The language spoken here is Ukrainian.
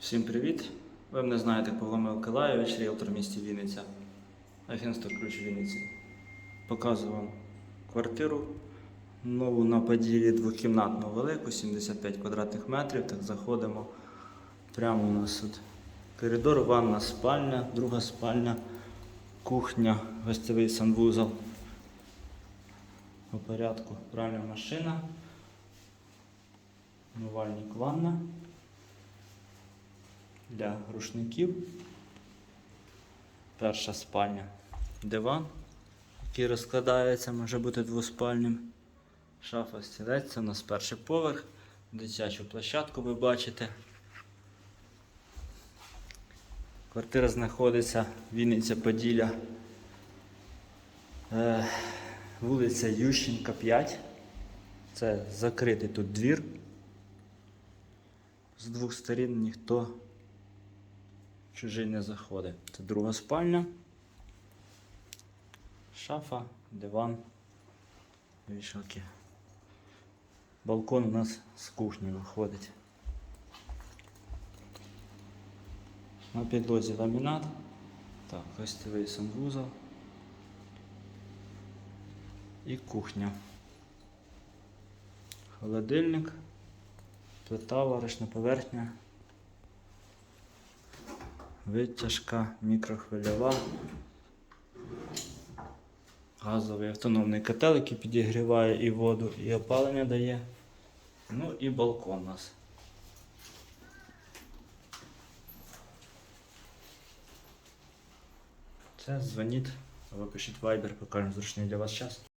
Всім привіт! Ви мене знаєте Павло Миколайович, ріелтор в місті Вінниця, агентство ключ Вінниці. Показую вам квартиру нову на поділі двокімнатну велику, 75 квадратних метрів. Так заходимо. Прямо у нас тут коридор, ванна, спальня, друга спальня, кухня, гостєвий санвузол. По порядку пральна машина, умивальник ванна для рушників. Перша спальня. Диван, який розкладається, може бути двоспальним. Шафа стілець, у нас перший поверх. Дитячу площадку ви бачите. Квартира знаходиться Вінниця Поділля. Е, вулиця Ющенка 5. Це закритий тут двір. З двох сторін ніхто чужий не заходить. Це друга спальня. Шафа, диван, вішалки. Балкон у нас з кухні виходить. На підлозі ламінат. Так, гостєвий санвузол. І кухня. Холодильник, плита, варочна поверхня. Витяжка, мікрохвильова. Газовий автономний котел, який підігріває і воду, і опалення дає. Ну і балкон у нас. Це дзвоніть, або пишіть Viber, покажемо зручний для вас час.